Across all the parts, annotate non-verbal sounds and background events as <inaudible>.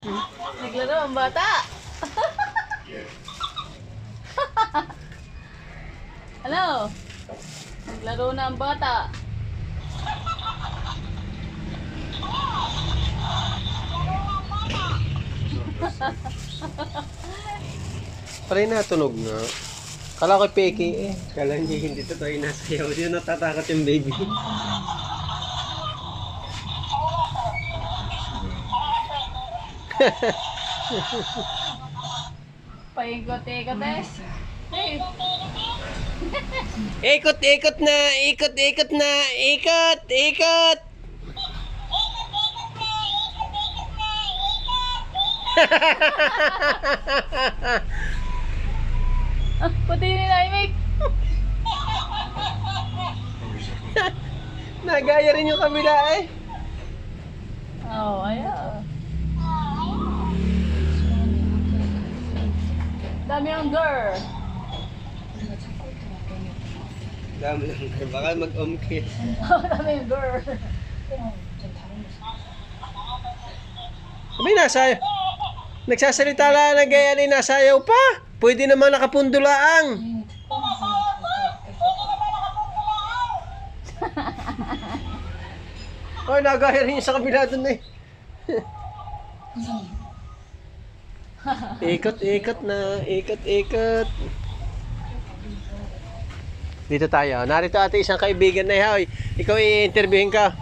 Naglaro ang bata. <laughs> Hello? Naglaro na ang bata. <laughs> Pare natunog nga. Kala ko peke eh. Kala niya hindi totoo yung nasa yaw. Hindi natatakot yung baby. Paikot-ikot eh. Hey, ikot, ikot na! Ikot, ikot na! Ikot, ikot! ah, puti ni Naimik. Nagaya rin yung kabila eh. Dami ang girl. Dami lang. Baka mag-umkit. <laughs> Dami ang girl. Sabi nasa Nagsasalita lang na gaya ni nasayaw pa. Pwede naman nakapundulaang. <laughs> Ay, nagaya rin sa kabila dun eh. <laughs> ikot, ikot na. Ikot, ikot. Dito tayo. Narito ate isang kaibigan na ihaw. Ikaw i-interviewin ka.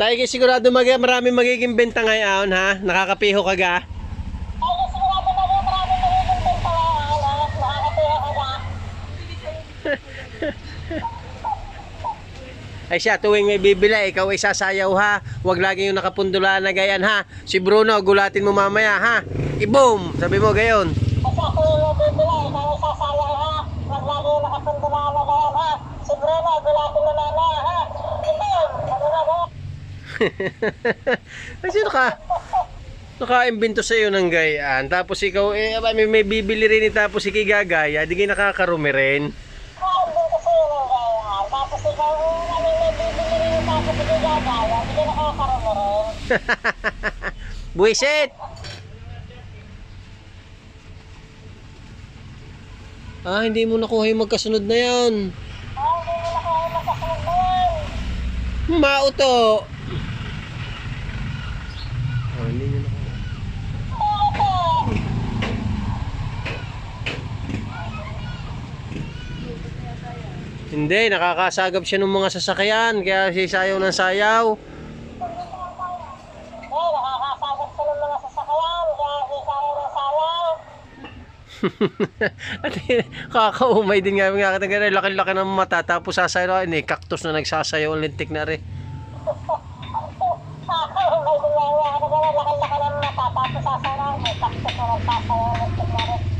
Tayo kayo sigurado mag marami magiging benta ngayon ha? Nakakapiho ka ga? <laughs> Ay siya, tuwing may bibila, ikaw ay sasayaw ha. Huwag lagi yung nakapundula na gayan ha. Si Bruno, gulatin mo mamaya ha. I-boom! Sabi mo gayon. Kasi ako yung bibili, ikaw sasayaw ha. Huwag lagi nakapundula na ha. Si Bruno, gulatin mo na ha. Yun, ano? Ay sino ka? Nakaimbento sa iyo ng gayaan. Tapos ikaw, eh, may, may bibili rin eh, tapos ikigagaya. Di kayo nakakarumi rin. Kaya din kasi yun ang ganyan. Tapos ikaw, ano may bibili rin tapos igagaya, hindi ka nakakarami rin. <laughs> Buisit! Ah, hindi mo nakuha yung magkasunod na yan. Ah, hindi mo na kaya makasunod na yan. Mauto! Oh, hindi nyo nakuha. Hindi, nakakasagap siya ng mga sasakyan, kaya siya sayaw ng sayaw. Eh, nakakasagap sa ng mga sasakyan, kaya hindi kaya ng sayang. At kakaumay din nga nga kita ganun, laki-laki ng mata tapos sasayaw ni cactus na nagsasayaw lintik na rin. Ako, may dinaya, ano gano'n, laki-laki ng mata, tapos sasayaw, may taktos na nagsasayaw, nagsasayaw.